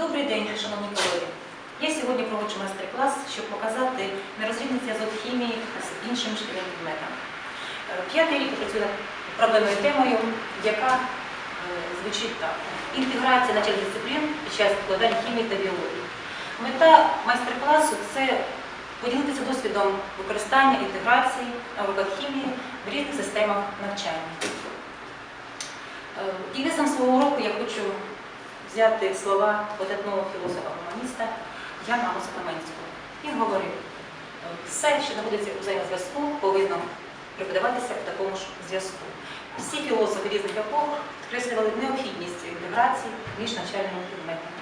Добрий день, шановні колеги. Я сьогодні проводжу майстер-клас, щоб показати нерозрівний зв'язок хімії з іншими шкільними предметами. Е, П'ятий рік працюю над проблемною темою, яка е, звучить так. Інтеграція начальних дисциплін під час викладання хімії та біології. Мета майстер-класу це поділитися досвідом використання інтеграції на уроках хімії в різних системах навчання. Е, свого уроку я хочу взяти слова видатного філософа-гуманіста Яна Москаменського. Він говорив, все, що знаходиться у взаємозв'язку, повинно преподаватися в такому ж зв'язку. Всі філософи різних епох підкреслювали необхідність інтеграції між навчальними предметами.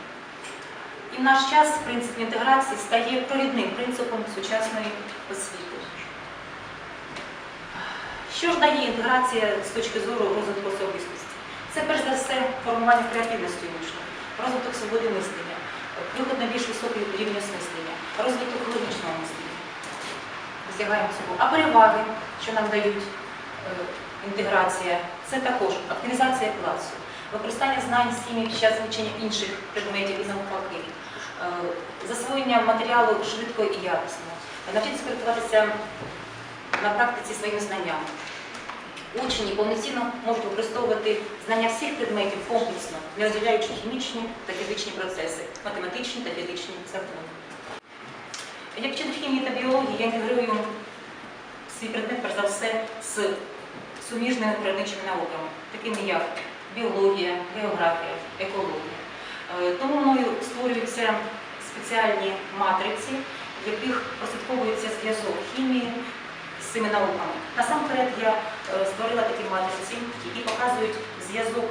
І в наш час принцип інтеграції стає провідним принципом сучасної освіти. Що ж дає інтеграція з точки зору розвитку особистості? Це перш за все формування креативності учня, розвиток свободи мислення, виход на більш високий рівень осмислення, розвиток логічного мислення. Досягаємо цього. А переваги, що нам дають е, інтеграція, це також активізація класу, використання знань з хімії під час вивчення інших предметів і навпаки, е, засвоєння матеріалу швидко і якісно, навчитися користуватися на практиці своїми знаннями. Учні повноцінно можуть використовувати знання всіх предметів комплексно, не розділяючи хімічні та фізичні процеси, математичні та фізичні закони. Як вчитель хімії та біології я інтегрую свій предмет, перш за все, з суміжними природничими науками, такими як біологія, географія, екологія. Е, Тому мною створюються спеціальні матриці, в яких прослідковується зв'язок хімії з цими науками. Насамперед я створила такі матриці, які показують зв'язок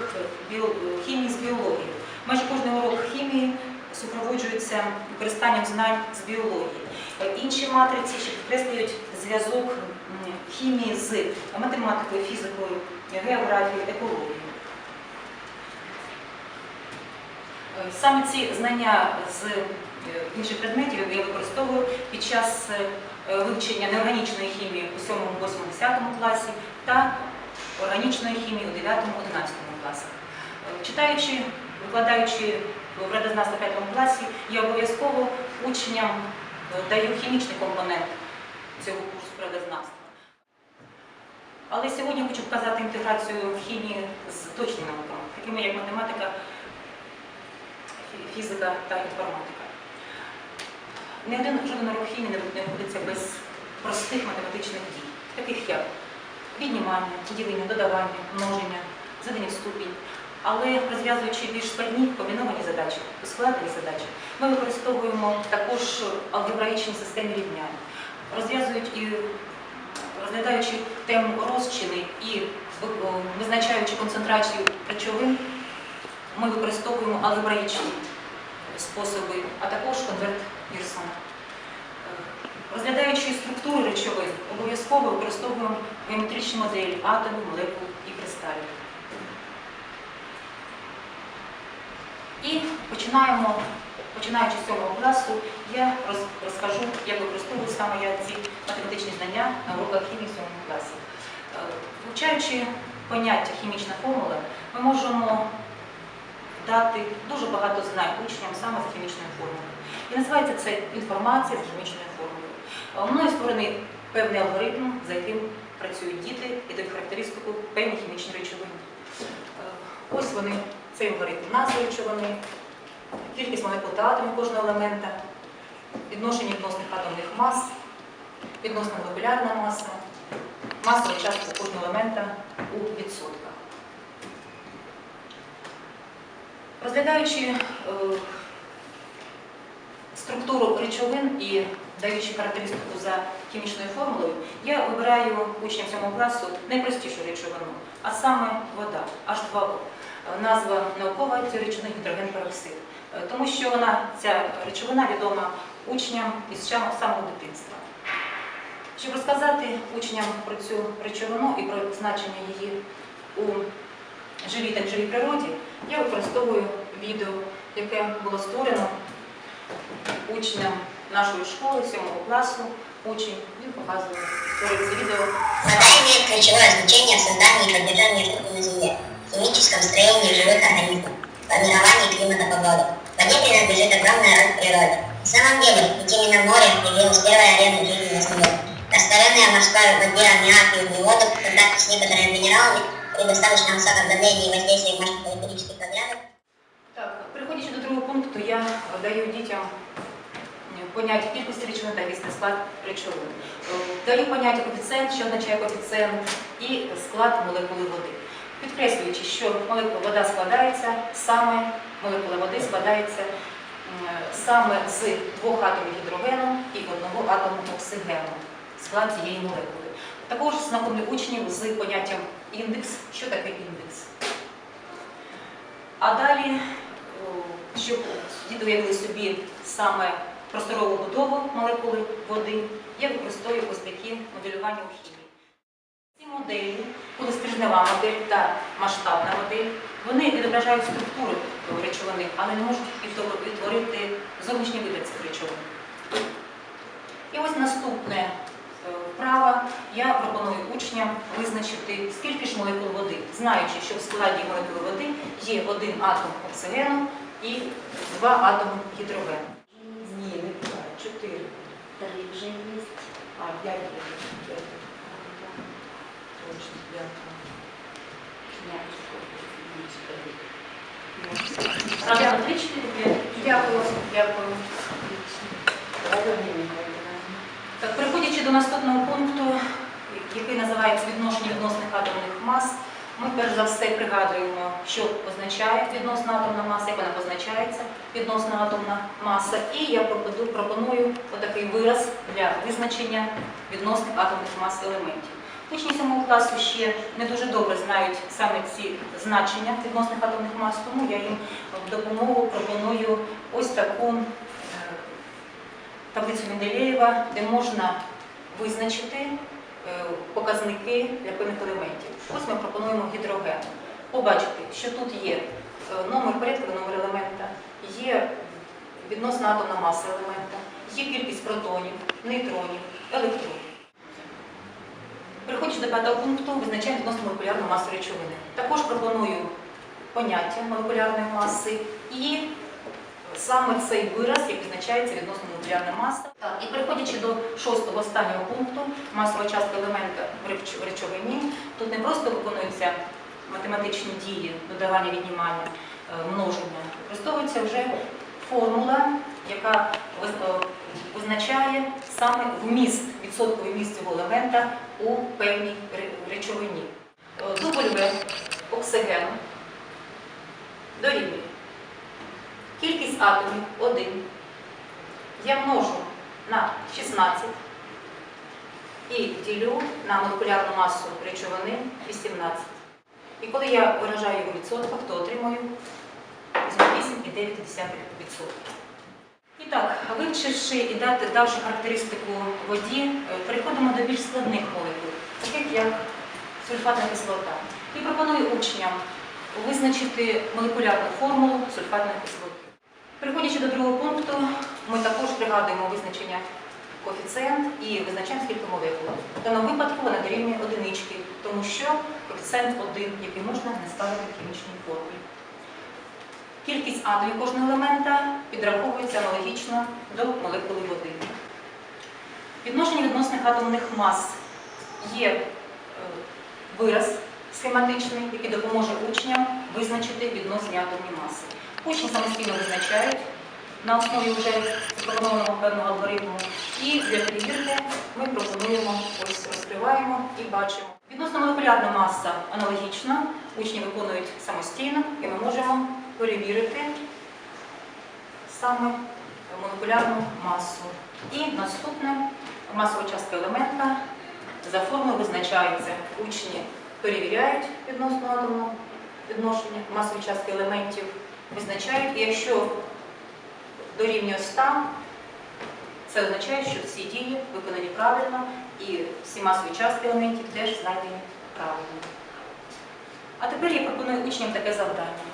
е, е, хімії з біологією. Майже кожний урок хімії супроводжується використанням знань з біології. Е, Інші матриці ще підкреслюють зв'язок хімії з математикою, фізикою, географією, екологією. Е, Саме ці знання з е, інших предметів я використовую під час е, вивчення неорганічної хімії у 7, 8, 10 класі та органічної хімії у 9, 11 класах. Е, Читаючи, викладаючи в радознавстві 5 класі, я обов'язково учням е, даю хімічний компонент цього курсу природознавства. Але сьогодні хочу показати інтеграцію хімії з точними науками, такими як математика, фізика та інформатика. Ні один жоден хімії не обходиться без простих математичних дій, таких як віднімання, ділення, додавання, множення, зведення в ступінь. Але розв'язуючи більш складні комбіновані задачі, ускладнені задачі, ми використовуємо також алгебраїчні системи рівнянь, розв'язують і розглядаючи тему розчини і визначаючи концентрацію речовин, ми використовуємо алгебраїчні способи, а також конверт Пірсона. Е, Розглядаючи структуру речовин, обов'язково використовуємо геометричні моделі атомів, молекул і кристалів. І починаємо, починаючи з цього класу, я розкажу, як використовую саме я ці математичні знання на уроках хімії в 7 класі. Е, Вивчаючи поняття хімічна формула, ми можемо дати дуже багато знань учням саме за хімічною формулою. І називається це інформація з хімічною формулою. Е, Мною створений певний алгоритм, за яким працюють діти і дають характеристику певні хімічні речовини. Е, Ось вони, цей алгоритм назви речовини, кількість молекул та атомів кожного елемента, відношення відносних атомних мас, відносна молекулярна маса, масова частка кожного елемента у відсотках. Розглядаючи е, структуру речовин і даючи характеристику за хімічною формулою, я вибираю учням 7 класу найпростішу речовину, а саме вода, H2O. Е, Назва наукова цієї речовини гідроген-пероксид. Е, Тому що вона, ця речовина відома учням із самого дитинства. Щоб розказати учням про цю речовину і про значення її у живій та неживій природі, я використовую відео, яке було створено учням нашої школи 7 класу. Учень він показує створює це відео. Вода имеет ключевое значение в создании и поддержании структуры Земли, химическом строении живых организмов, формировании климата погоды. В воде огромная роль в природе. На самом деле, ведь именно в море появилась первая арена жизни на Земле. Растворенная в морской воде аммиак и углеводы в контакте с некоторыми минералами при достаточно высоком давлении и воздействии мощных электрических разрядов Так, переходячи другого пункту, я даю дітям е, поняття кількості речовин та вісний склад речовин. Е, Даю поняття коефіцієнт, що означає коефіцієнт, і склад молекули води. Підкреслюючи, що молекула вода складається саме, молекула води складається саме з двох атомів гідрогену і одного атому оксигену, склад цієї молекули. Також знайомлю учнів з поняттям індекс. Що таке індекс? А далі, щоб діти уявили собі саме просторову будову молекули води, я використовую ось такі моделювання у хімії. Ці моделі, коли стрижнева модель та масштабна модель, вони відображають структуру речовини, але не можуть відтвор- відтворити зовнішній вигляд цих речовин. І ось наступне е, вправа. Я пропоную учням визначити, скільки ж молекул води, знаючи, що в складі молекули води є один атом оксигену і два атоми гідрогену. Ні, не буває. Чотири. Три вже є. А, п'ять є. П'ять. Точно, п'ять. Правильно, три, чотири, п'ять. Дякую, дякую. Так, переходячи до наступного пункту, який називається відношення відносних атомних мас, ми перш за все пригадуємо, що означає відносна атомна маса, як вона позначається, відносна атомна маса. І я пропоную, отакий вираз для визначення відносних атомних мас елементів. Учні 7 класу ще не дуже добре знають саме ці значення відносних атомних мас, тому я їм в допомогу пропоную ось таку е, таблицю Менделєєва, де можна визначити е, показники для певних елементів. Ось ми пропонуємо гідроген. Побачити, що тут є е, номер порядковий номер елемента, є відносна атомна маса елемента, є кількість протонів, нейтронів, електронів. Переходячи до п'ятого пункту, визначаємо відносно молекулярну масу речовини. Також пропоную поняття молекулярної маси і саме цей вираз, як визначається відносно молекулярна маса. І переходячи до шостого останнього пункту, масова частка елемента в речовині, тут не просто виконуються математичні дії, додавання, віднімання, е, множення, використовується вже формула, яка е, визначає саме вміст, відсотковий вміст цього елемента у певній речовині. Е, W оксигену дорівнює кількість атомів 1 я множу на 16 і ділю на молекулярну масу речовини 18. І коли я виражаю його відсотках, то отримую 8,9%. І так, вивчивши і давши характеристику воді, е, переходимо до більш складних молекул, таких як сульфатна кислота. І пропоную учням визначити молекулярну формулу сульфатної кислоти. Переходячи до другого пункту, ми також пригадуємо визначення коефіцієнт і визначаємо скільки молекул. В даному випадку вона дорівнює одинички, тому що коефіцієнт 1, який можна не ставити в хімічній формі. Кількість атомів кожного елемента підраховується аналогічно до молекули води. Відношення відносних атомних мас є е, вираз схематичний, який допоможе учням визначити відносні атомні маси. Учні самостійно визначають на основі вже запропонованого певного алгоритму. І для перевірки ми пропонуємо, ось розкриваємо і бачимо. Відносно молекулярна маса аналогічна, учні виконують самостійно, і ми можемо перевірити саме молекулярну масу. І наступне масова частка елемента за формулою визначається. Учні перевіряють відносно атомного відношення масової частки елементів, визначають, і якщо дорівнює 100, це означає, що всі дії виконані правильно і всі масові частки елементів теж знайдені правильно. А тепер я пропоную учням таке завдання.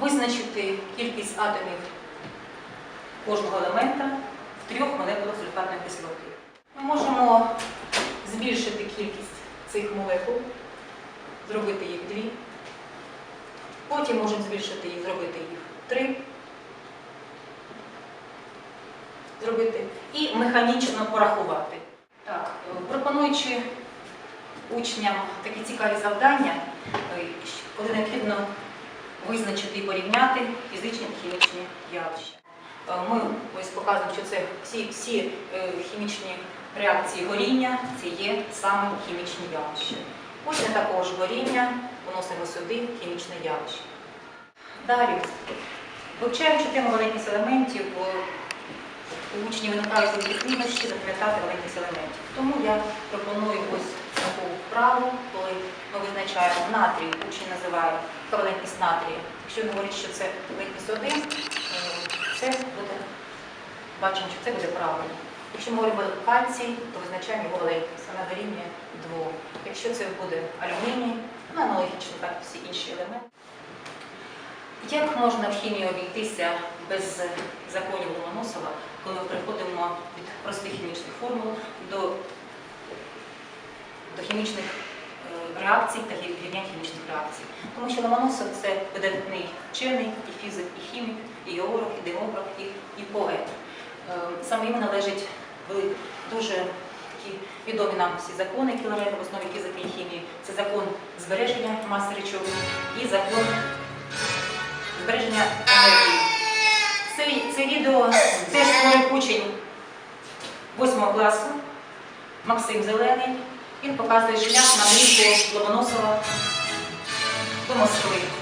Визначити кількість атомів кожного елемента в трьох молекулах сульфатної кислоти. Ми можемо збільшити кількість цих молекул, зробити їх дві. Потім можемо збільшити їх, зробити їх три. зробити, і механічно порахувати. Так, е, пропонуючи учням такі цікаві завдання, е, коли необхідно визначити і порівняти фізичні та хімічні явища. Е, Ми ось показуємо, що це всі, всі хімічні реакції горіння, це є саме хімічні явища. Ось такого горіння вносимо сюди хімічне явище. Далі, вивчаючи тему валентність елементів, е, у учнів великі труднощі запам'ятати валентність елементів. Тому я пропоную ось таку вправу, коли ми визначаємо натрій, учень називає валентність натрія. Якщо він говорить, що це валентність 1, е, це буде, бачимо, що це буде правильно. Якщо ми говоримо кальцій, то визначаємо його валентність, вона дорівнює 2. Якщо це буде алюміній, ну аналогічно так всі інші елементи. Як можна в хімії обійтися без законів Ломоносова, коли ми переходимо від простих хімічних формул до, до хімічних е, реакцій та рівнянь хімічних реакцій? Тому що Ломоносов це видатний вчений, і фізик, і хімік, і географ, і демограф, і, і поет. Е, Саме йому належить дуже відомі нам всі закони Кіларета в основі фізики і хімії. Це закон збереження маси речовин і закон збереження енергії. Це, відео теж створив учень 8 класу Максим Зелений. Він показує шлях на мрійку Ломоносова до Москви.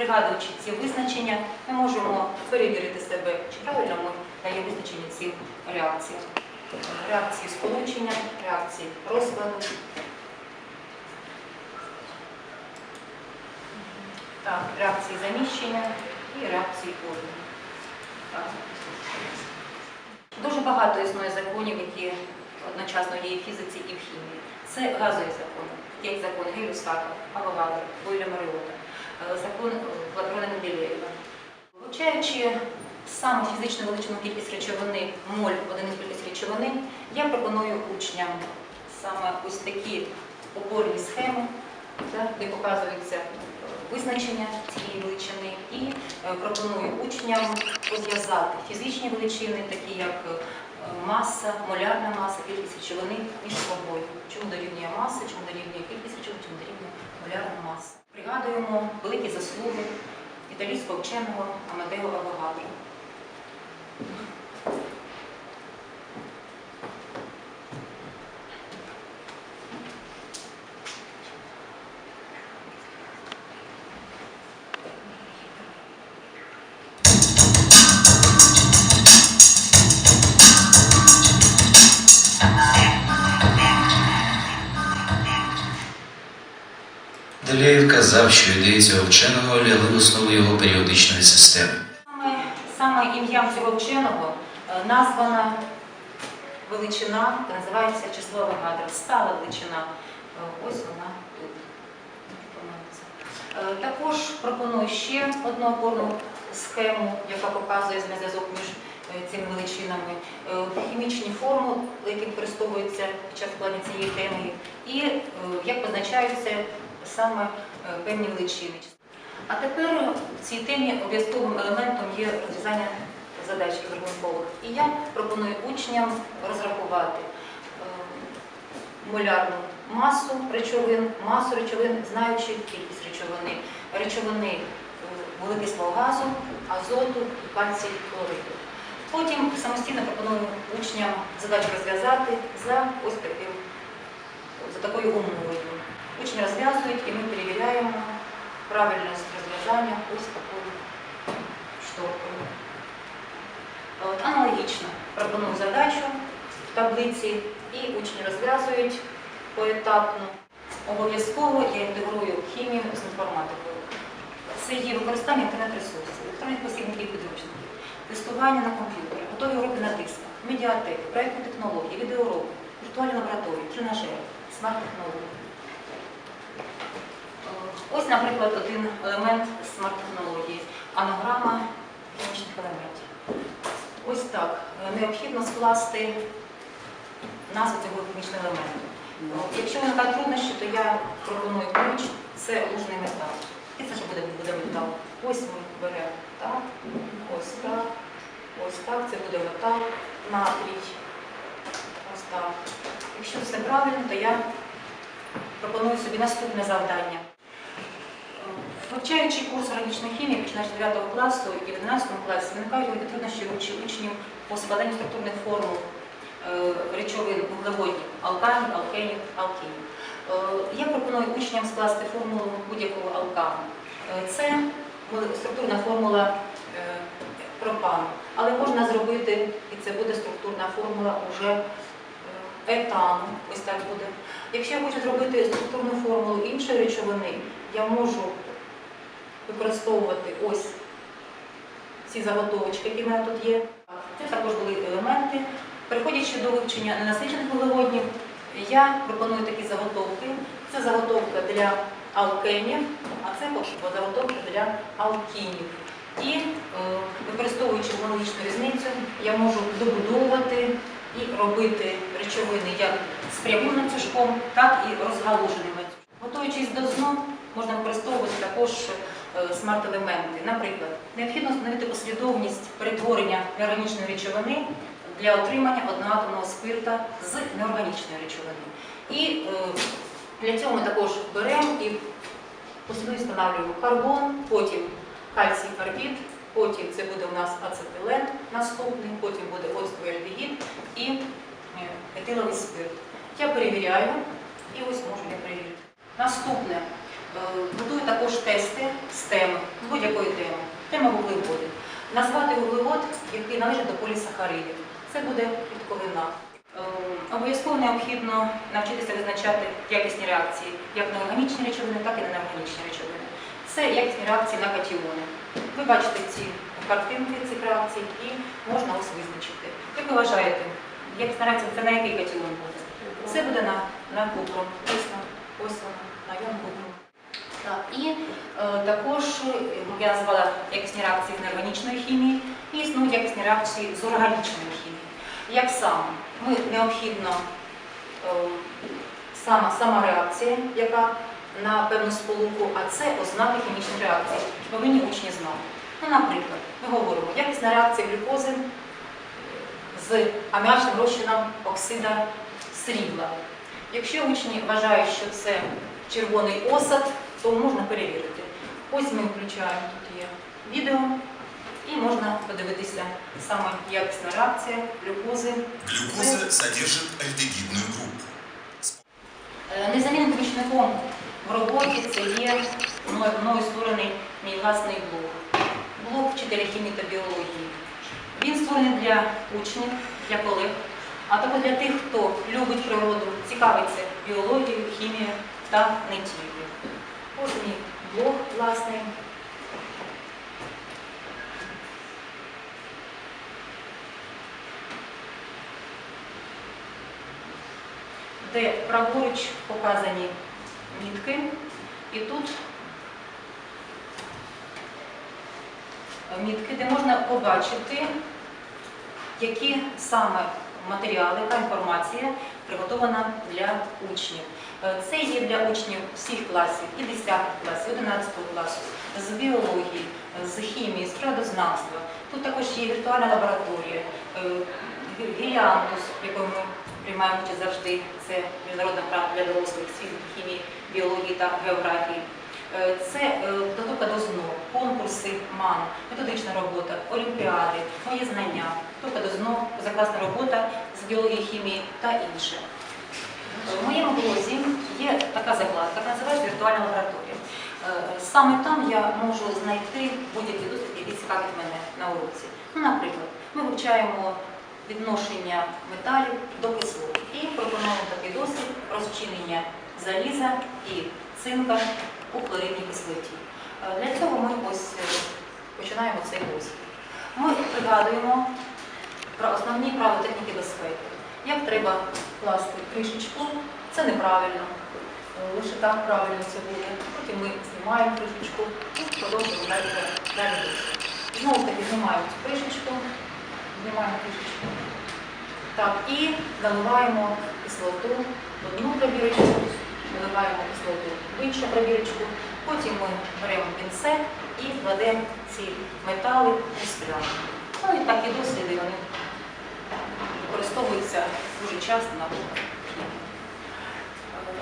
Пригадуючи ці визначення, ми можемо перевірити себе, чи правильно ми даємо визначення цим реакціям. Реакції сполучення, реакції розкладу. Так, реакції заміщення і реакції органів. Дуже багато існує законів, які одночасно є і в фізиці, і в хімії. Це газові закони, як закон Гелюсака, Авогадро, Бойля Маріота, закон Платрона Менделєєва. Вивчаючи саме фізичну величину кількість речовини, моль одиниць кількість речовини, я пропоную учням саме ось такі опорні схеми, де показується е, визначення цієї величини, і е, пропоную учням пов'язати фізичні величини, такі як е, маса, молярна маса, кількість речовини між собою. Чому дорівнює маса, чому дорівнює кількість речовин, чому дорівнює молярна маса. Пригадуємо великі заслуги італійського вченого Амадео Авогадро. Деляєв казав, що ідеї цього вченого лягли в основу його періодичної системи. Саме, саме ім'ям цього вченого е, названа величина, називається число Авогадро, стала величина. Е, Ось вона тут. Е, Також пропоную ще одну опорну схему, яка показує зв'язок між цими величинами, хімічні формули, які використовуються під час складання цієї теми, і як позначаються саме е, певні величини. А тепер в цій темі обов'язковим елементом є розв'язання задач розрахункових. І я пропоную учням розрахувати е, молярну масу речовин, масу речовин, знаючи кількість речовини, речовини е, вуглекислого газу, азоту, кальцію, хлориду. Потім самостійно пропоную учням задачу розв'язати за ось таким, за такою умовою. Учні розв'язують і ми перевіряємо правильність розв'язання ось такою шторкою. От, аналогічно пропоную задачу в таблиці і учні розв'язують поетапно. Обов'язково я інтегрую хімію з інформатикою. Це є використання інтернет-ресурсів, електронних посібників підручників, тестування на комп'ютері, готові уроки на дисках, медіатеки, проєктні технології, відеоуроки, віртуальні лабораторії, тренажери, смарт-технології. Ось, наприклад, один елемент смарт-технології анаграма хімічних елементів. Ось так. Необхідно скласти назву цього хімічного елементу. Якщо виникають труднощі, то я пропоную ключ, це лужний метал. І це ж буде, буде метал. Ось ми беремо так, ось так, ось так, це буде метал, натрій. Ось так. Якщо все правильно, то я пропоную собі наступне завдання. Вивчаючи курс органічної хімії, починаючи з 9 класу і в 11 класі, виникають труднощі учнів по складанню структурних формул е, речовин вуглеводнів, алканів, алкенів, алкінів. Е, Я пропоную учням скласти формулу будь-якого алкану. Е, Це структурна формула е, пропану, але можна зробити, і це буде структурна формула уже етану. Ось так буде. Якщо я хочу зробити структурну формулу іншої речовини, я можу використовувати ось ці заготовочки, які в мене тут є. Це також були елементи. Переходячи до вивчення ненасичених вуглеводнів, я пропоную такі заготовки. Це заготовка для алкенів, а це заготовка для алкінів. І е, використовуючи аналогічну різницю, я можу добудовувати і робити речовини як з прямим ланцюжком, так і розгалуженим ланцюжком. Готуючись до сну, можна використовувати також смарт-елементи. Наприклад, необхідно встановити послідовність перетворення неорганічної речовини для отримання одноатомного спирта з неорганічної речовини. І е, для цього ми також беремо і послідовність встановлюємо карбон, потім кальцій карбід, потім це буде у нас ацетилен наступний, потім буде оцтовий альдегід і е, етиловий спирт. Я перевіряю і ось можу я перевірити. Наступне. Е, Готую також тести з теми, з будь-якої теми. Тема вуглеводи. Назвати вуглевод, який належить до полісахаридів. Це буде рідковина. Е, Обов'язково необхідно навчитися визначати якісні реакції як на органічні речовини, так і на неорганічні речовини. Це якісні реакції на катіони. Ви бачите ці картинки цих реакцій і можна ось визначити. Як ви вважаєте, якісна реакція це на який катіон буде? Це буде на, на купрум. Ось на, ось вона, на йон купрум. І е, також е, я назвала якісні реакції з неорганічної хімії і існують якісні реакції з органічної хімії. Як саме? Ми необхідно е, сама, сама реакція, яка на певну сполуку, а це ознаки хімічної реакції, повинні учні знати. Ну, наприклад, ми говоримо, якісна реакція глюкози з аміачним розчином оксида срібла. Якщо учні вважають, що це червоний осад, то можна перевірити. Ось ми включаємо тут є відео і можна подивитися саме якісна реакція глюкози. Глюкоза содержит альдегидную группу. Е, Незамінним помічником в роботі це є мною мною створений мій власний блог. Блог вчителя хімії та біології. Він створений для учнів, для колег, а також для тих, хто любить природу, цікавиться біологією, хімією та не тільки. Блог власний. Де праворуч показані мітки, і тут мітки, де можна побачити, які саме матеріали, яка інформація приготована для учнів. Е, Це є для учнів всіх класів, і 10 класів, і 11 класу, з біології, з хімії, з природознавства. Тут також є віртуальна лабораторія, е, гіліантус, в якому ми приймаємо участь завжди. Це міжнародна права для дорослих з хімії, біології та географії. Е, Це е, до ЗНО, конкурси МАН, методична робота, олімпіади, мої знання, підготовка до ЗНО, закласна робота з біології, хімії та інше. В моєму блозі є така закладка, яка називається віртуальна лабораторія. Е, Саме там я можу знайти будь-які досвід, які цікавлять мене на уроці. Ну, наприклад, ми вивчаємо відношення металів до кислот і пропонуємо такий досвід розчинення заліза і цинка у хлоридній кислоті. Е, Для цього ми ось е, починаємо цей досвід. Ми пригадуємо про основні правила техніки безпеки. Як треба класти кришечку, це неправильно. Лише так правильно це буде. Потім ми знімаємо кришечку і продовжуємо далі далі. Знову таки знімаємо цю кришечку, знімаємо кришечку. Так, і наливаємо кислоту в одну пробірочку, наливаємо кислоту в іншу пробірочку. Потім ми беремо пінцет і кладемо ці метали у склянку. Ну і такі досліди вони використовуються дуже часто на хімії.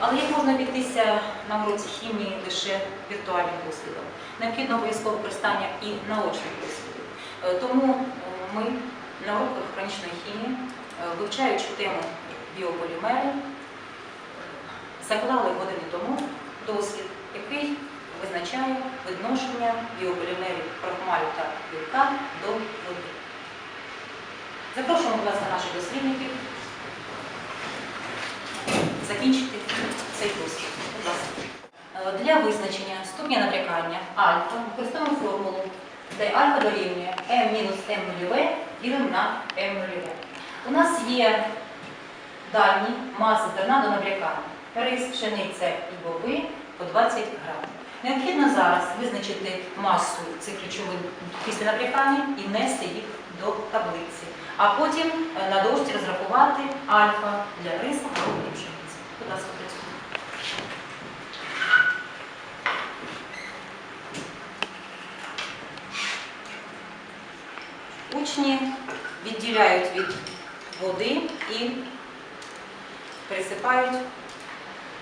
Але як можна обійтися на уроці хімії лише віртуальним досвідом? Необхідно обов'язково використання і наочних досвідів. Е, Тому е, ми на уроках хронічної хімії, е, вивчаючи тему біополімери, заклали години тому досвід, який визначає відношення біополімерів крохмалю та білка до води. Запрошуємо, будь ласка, наших дослідників закінчити цей досвід. Е, Для визначення ступеня набрякання альфа використовуємо формулу, де альфа дорівнює m мінус m нульове ділимо на m нульове. У нас є дані маси зерна до набрякання. Рис, пшениця і боби по 20 грамів. Необхідно зараз визначити масу цих речовин після набрякання і внести їх до таблиці. А потім е, на дошці розрахувати альфа для риса або пшениці. Будь ласка, працюємо. Учні відділяють від води і присипають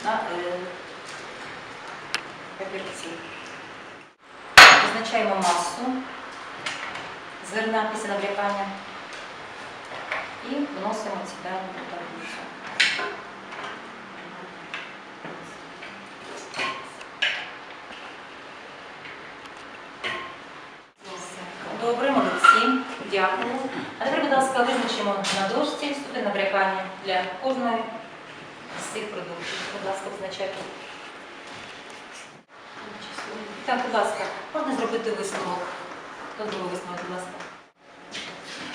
на е, папірці. Визначаємо масу зерна після набрякання і вносимо ці дані до таблицю. Добре, молодці, дякую. А тепер, будь ласка, визначимо на дошці ступень набрякання для кожної з цих продуктів. Будь ласка, визначайте. Так, будь ласка, можна зробити висновок. Хто зробив висновок, будь ласка?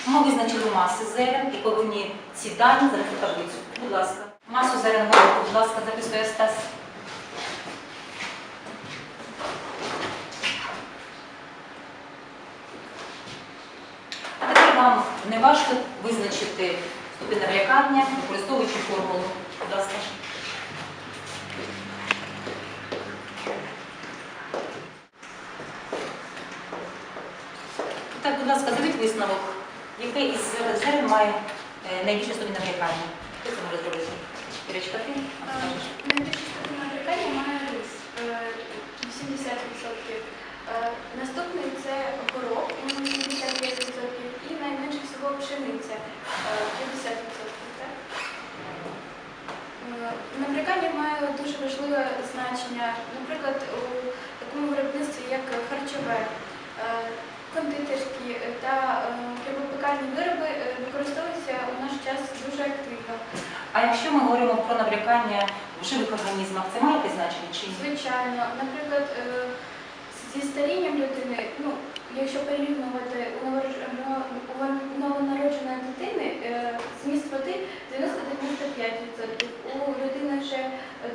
Ми визначили маси зерен і повинні ці дані занести таблицю. Будь ласка. Масу зерен гороху, будь ласка, записує Стас. А тепер вам не важко визначити ступінь набрякання, використовуючи формулу. Будь ласка. Так, будь ласка, зробіть висновок. Який із зерен має е, найбільше ступінь набрякання? Хто це може зробити? Ірочка, ти? Скажеш? Найбільше ступінь набрякання має рис е, 80%. Е, Наступний це горох, у нього 75% і найменше всього пшениця е, 50%. так? Е, Набрякання має дуже важливе значення, наприклад, у такому виробництві, як харчове, е, кондитерські та е, вироби е, використовуються у наш час дуже активно. А якщо ми говоримо про набрякання в живих організмах це має значення чи ні? Звичайно, наприклад, е, зі старінням людини, ну, якщо порівнювати у новонародженої дитини, е, зміст води 90-95%, у людини вже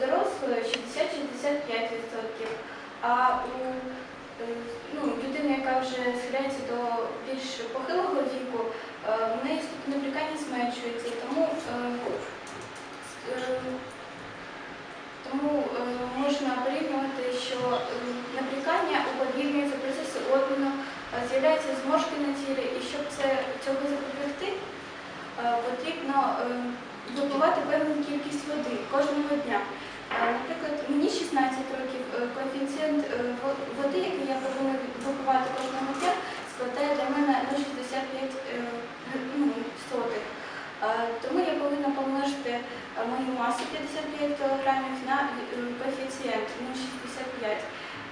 дорослої 60-65%, а у ну, людини, яка вже схиляється до більш похилого віку, е, в неї ступінь зменшується, тому е, е, тому е, можна порівнювати, що е, наприкання уповільнюється процеси обміну, е, з'являються зморшки на тілі, і щоб це, цього запобігти, е, потрібно е, випивати певну кількість води кожного дня. Е, Наприклад, мені 16 років е, коефіцієнт е, во- води, який я повинна випивати кожного дня, складає для мене 0,65 е, ну, сотих. Е, Тому я повинна помножити е, мою масу 55 кг на е, коефіцієнт 0,65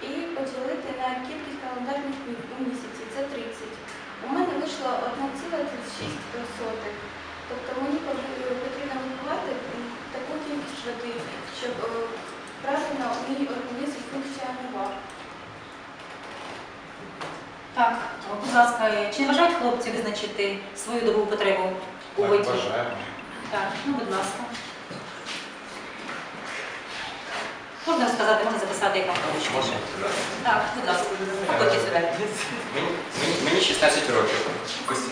і поділити на кількість календарних днів у місяці. Це 30. У мене вийшло 1,36. Тобто мені потрібно випивати таку кількість води, щоб е, правильно мій організм функціонував. Так, будь ласка, чи не бажають хлопці визначити свою добову потребу у воді? Бажаємо. Так, ну будь ласка. Можна розказати, можна записати, як вам зручніше. Так, будь ласка, походьте сюди. Мені, мені- мені 16 років.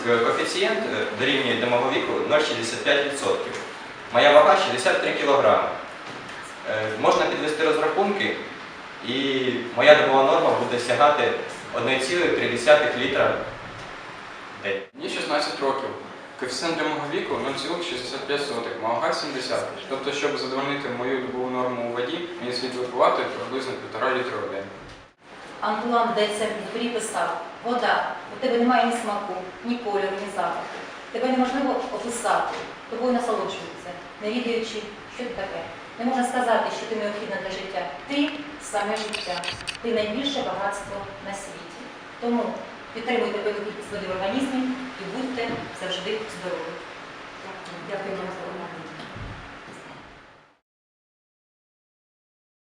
Е, Коефіцієнт е, дорівнює до мого віку 0,65%. Моя вага 63 кг. Можна підвести розрахунки, і моя добова норма буде сягати 1,3 літра в день. Мені 16 років. Коефіцієнт для мого віку 0,65, мого вага 70. Тобто, щоб задовольнити мою добову норму у воді, мені слід випивати приблизно 1,5 літра в день. Антуан де Сен-Екзюпері писав, вода, у тебе немає ні смаку, ні кольору, ні запаху. Тебе неможливо описати, тобою насолоджуються, не відаючи, що ти таке. Не можна сказати, що ти необхідна для життя. Ти саме життя, ти найбільше багатство на світі. Тому підтримуйте певну кількість води в організмі і будьте завжди здорові. Дякую вам за увагу.